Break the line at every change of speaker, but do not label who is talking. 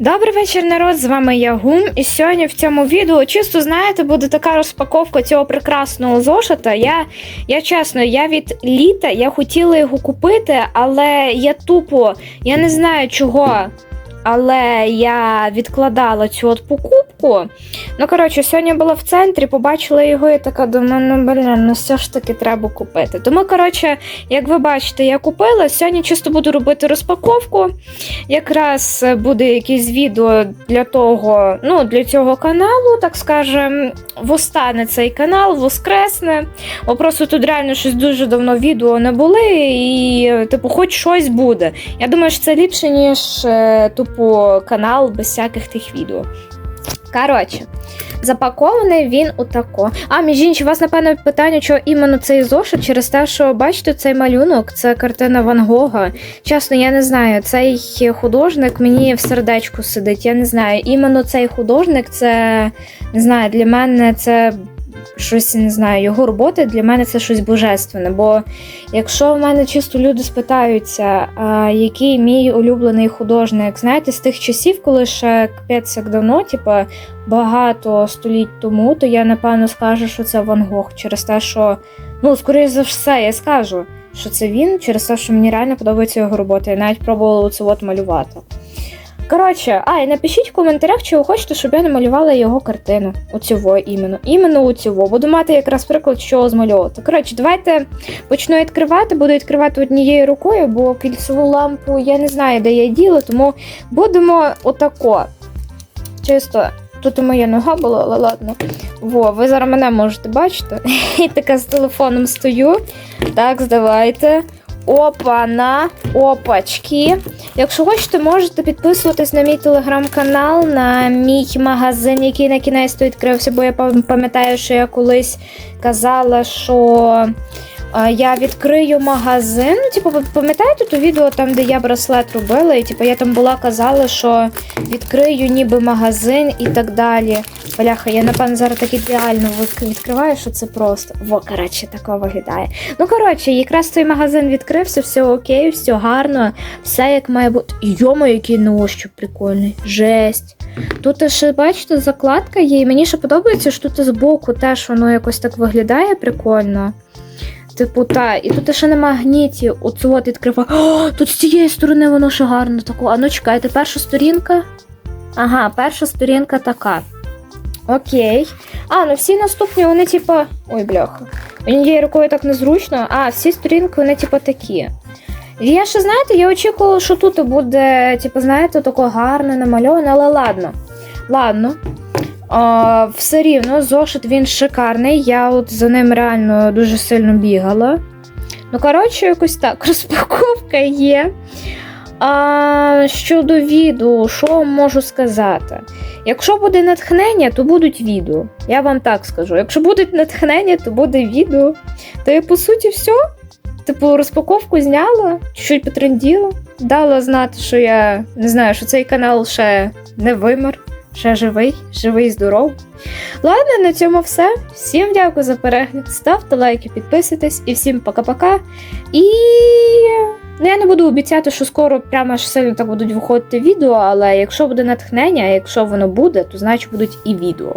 Добрий вечір, народ! З вами я Гум. І сьогодні в цьому відео, чисто знаєте, буде така розпаковка цього прекрасного зошита. Я, я чесно, я від літа я хотіла його купити, але я тупо, я не знаю чого. Але я відкладала цю от покупку. Ну, коротше, сьогодні була в центрі, побачила його і така думаю, ну блін, ну все ж таки треба купити. Тому, коротше, як ви бачите, я купила. Сьогодні чисто буду робити розпаковку. Якраз е, буде якесь відео для того, ну, для цього каналу, так скажем, востане цей канал, воскресне. Бо просто тут реально щось дуже давно відео не були, і, типу, хоч щось буде. Я думаю, що це ліпше, ніж тупо канал без всяких тих відео. Коротше, запакований він отако. А, між іншим, у вас, напевно, питання, чого іменно цей зошит, через те, що бачите, цей малюнок, це картина Ван Гога. Чесно, я не знаю, цей художник мені в сердечку сидить. Я не знаю. Іменно цей художник, це не знаю, для мене це. Щось не знаю, його роботи для мене це щось божественне. Бо якщо в мене чисто люди спитаються, а, який мій улюблений художник, знаєте, з тих часів, коли ще капець як давно, типу, багато століть тому, то я напевно скажу, що це Ван Гог, через те, що ну, скоріше за все, я скажу, що це він, через те, що мені реально подобається його робота. Я навіть пробувала оце от малювати. Коротше, а, і напишіть в коментарях, чи ви хочете, щоб я намалювала його картину. Оцього іменно. Іменно оцього. Буду мати якраз приклад, що змальовувати. Коротше, давайте почну відкривати. Буду відкривати однією рукою, бо кільцеву лампу я не знаю, де я діла, тому будемо отако. Чисто. Тут і моя нога була, але ладно. Во, ви зараз мене можете бачити. І така з телефоном стою. Так, здавайте. Опа-на, опачки. Якщо хочете, можете підписуватись на мій телеграм-канал, на мій магазин, який на кінець відкрився, бо я пам'ятаю, що я колись казала, що я відкрию магазин. Типу, ви пам'ятаєте то відео там, де я браслет робила, і типу, я там була казала, що відкрию ніби магазин і так далі. Бляха, я напевно зараз так ідеально відкриваю, що це просто. Во, коротше, тако виглядає. Ну, коротше, якраз той магазин відкрився, все окей, все гарно, все як має бути. І Йомо, який ощуп прикольний. Жесть. Тут ще, бачите, закладка є, і мені ще подобається, що тут збоку теж воно якось так виглядає прикольно. Типу, та, і тут ще на магніті, оцю от відкриваю. О, тут з цієї сторони воно ще гарно тако. А ну чекайте, перша сторінка. Ага, перша сторінка така. Окей. А, ну всі наступні, вони, типа. Ой, бляха. Однією рукою так незручно. А, всі сторінки, вони, типа, такі. І Я ще, знаєте, я очікувала, що тут буде, типу, знаєте, тако гарне намальоване, але ладно. Ладно. А, все рівно, зошит він шикарний. Я от за ним реально дуже сильно бігала. Ну, коротше, якось так, розпаковка є. А, щодо відео, що можу сказати? Якщо буде натхнення, то будуть відео. Я вам так скажу. Якщо буде натхнення, то буде відео. То я, по суті, все. Типу, розпаковку зняла, чуть потренділа, дала знати, що я не знаю, що цей канал ще не вимер, ще живий, живий і здоровий. Ладно, на цьому все. Всім дякую за перегляд. Ставте лайки, підписуйтесь і всім пока-пока. І ну, я не буду обіцяти, що скоро прямо аж сильно так будуть виходити відео, але якщо буде натхнення, якщо воно буде, то значить будуть і відео.